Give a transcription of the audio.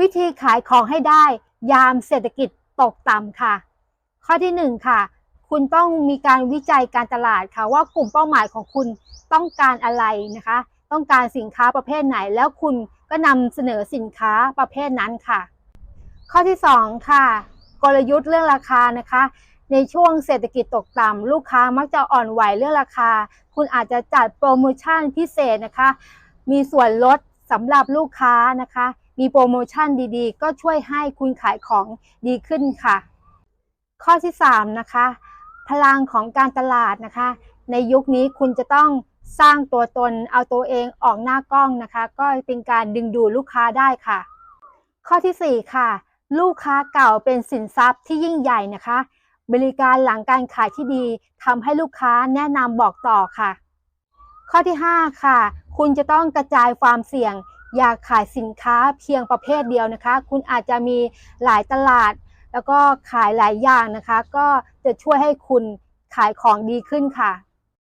วิธีขายของให้ได้ ยามเศรษฐกิจตกต่ำค่ะ ข้อที่หนึ่งค่ะ คุณต้องมีการวิจัยการตลาดค่ะ ว่ากลุ่มเป้าหมายของคุณต้องการอะไรนะคะ ต้องการสินค้าประเภทไหน แล้วคุณก็นำเสนอสินค้าประเภทนั้นค่ะ ข้อที่สองค่ะ กลยุทธ์เรื่องราคานะคะ ในช่วงเศรษฐกิจตกต่ำลูกค้ามักจะอ่อนไหวเรื่องราคา คุณอาจจะจัดโปรโมชั่นพิเศษนะคะ มีส่วนลดสำหรับลูกค้านะคะ มีโปรโมชั่นดีๆ ก็ช่วยให้คุณขายของดีขึ้นค่ะ ข้อที่ 3 นะคะ พลังของการตลาดนะคะ ในยุคนี้คุณจะต้องสร้างตัวตนเอาตัวเองออกหน้ากล้องนะคะ ก็เป็นการดึงดูดลูกค้าได้ค่ะ ข้อทีสี่4 ค่ะ ลูกค้าเก่าเป็นสินทรัพย์ที่ยิ่งใหญ่นะคะ บริการหลังการขายที่ดีทำให้ลูกค้าแนะนำบอกต่อค่ะ ข้อที่ 5 ค่ะ คุณจะต้องกระจายความเสี่ยง อย่าขายสินค้าเพียงประเภทเดียวนะคะ คุณอาจจะมีหลายตลาด แล้วก็ขายหลายอย่างนะคะ ก็จะช่วยให้คุณขายของดีขึ้นค่ะ